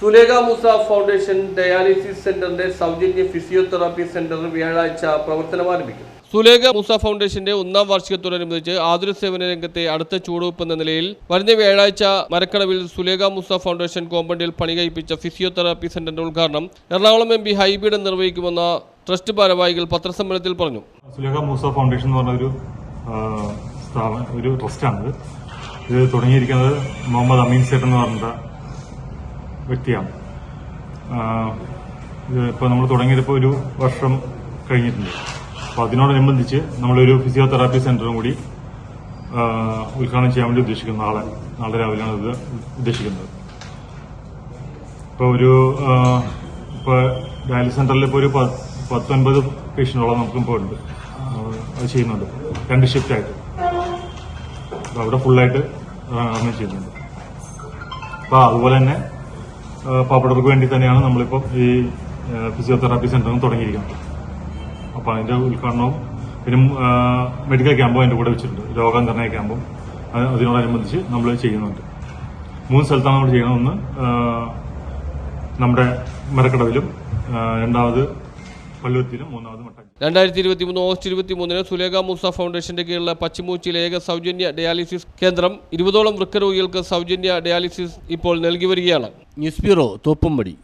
Sulekha Moosa foundation dialysis സെന്ററിന്റെ സൗജന്യ physiotherapy centre വ്യാഴാഴ്ച പ്രവർത്തനം ആരംഭിക്കും. സുലേഖ മൂസ ഫൗണ്ടേഷന്റെ ഒന്നാം വാർഷികത്തോടനുബന്ധിച്ച് ആതുര സേവന രംഗത്തെ അടുത്ത ചുവടുവെപ്പ് എന്ന നിലയിൽ വരുന്ന വ്യാഴാഴ്ച മരക്കടവിൽ സുലേഖ മൂസ ഫൗണ്ടേഷൻ കോമ്പൗണ്ടിൽ പണി കഴിപ്പിച്ച ഫിസിയോതെറാപ്പി സെന്ററിന്റെ ഉദ്ഘാടനം എറണാകുളം എം പി ഹൈബീഡ് നിർവഹിക്കുമെന്ന ട്രസ്റ്റ് ഭാരവാഹികൾ പത്രസമ്മേളനത്തിൽ പറഞ്ഞു. സുലേഖ മൂസ ഫൗണ്ടേഷൻ എന്ന് പറഞ്ഞ ഒരു ട്രസ്റ്റാണ് ഒരു ഇത് തുടങ്ങിയിരിക്കുന്നത് മുഹമ്മദ് അമീൻ സേട്ട് എന്ന് പറഞ്ഞ വ്യക്തിയാണ്. ഇപ്പോൾ നമ്മൾ തുടങ്ങിയതിപ്പോൾ ഒരു വർഷം കഴിഞ്ഞിട്ടുണ്ട്. അപ്പോൾ അതിനോടനുബന്ധിച്ച് നമ്മളൊരു ഫിസിയോതെറാപ്പി സെന്ററും കൂടി ഉദ്ഘാടനം ചെയ്യാൻ വേണ്ടി ഉദ്ദേശിക്കുന്നു നാളെ നാളെ രാവിലെയാണ് ഇത് ഉദ്ദേശിക്കുന്നത്. ഇപ്പോൾ ഒരു ഇപ്പോൾ ഡയാലിസിസ് സെന്ററിൽ ഇപ്പോൾ ഒരു പത്തൊൻപത് പേഷ്യന്റോളം നമുക്ക് ഇപ്പോൾ ഉണ്ട് അത് ചെയ്യുന്നുണ്ട്. രണ്ട് ഷിഫ്റ്റ് ആയിട്ട്. അപ്പോൾ അവിടെ ഫുള്ളായിട്ട് ചെയ്യുന്നുണ്ട്. അപ്പോൾ അതുപോലെ തന്നെ പാവപ്പെട്ടവർക്ക് വേണ്ടി തന്നെയാണ് നമ്മളിപ്പോൾ ഈ ഫിസിയോതെറാപ്പി സെന്ററും തുടങ്ങിയിരിക്കുന്നത്. അപ്പോൾ അതിന്റെ ഉദ്ഘാടനവും പിന്നെ മെഡിക്കൽ ക്യാമ്പും അതിന്റെ കൂടെ വെച്ചിട്ടുണ്ട്. രോഗം രോഗനിർണയ ക്യാമ്പും. അത് അതിനോടനുബന്ധിച്ച് നമ്മൾ ചെയ്യുന്നുണ്ട്. മൂന്ന് സ്ഥലത്താണ് നമ്മൾ ചെയ്യുന്നത്. ഒന്ന് നമ്മുടെ മരക്കടവിലും രണ്ടാമത് രണ്ടായിരത്തി ഇരുപത്തി മൂന്ന് ഓഗസ്റ്റ് ഇരുപത്തി മൂന്നിന് സുലേഖ മൂസ ഫൗണ്ടേഷന്റെ കീഴിലെ പശ്ചിമൂച്ചിയിലെ ഏക സൗജന്യ ഡയാലിസിസ് കേന്ദ്രം ഇരുപതോളം വൃക്കരോഗികൾക്ക് സൗജന്യ ഡയാലിസിസ് ഇപ്പോൾ നൽകി വരികയാണ്. News bureau Thoppumpady.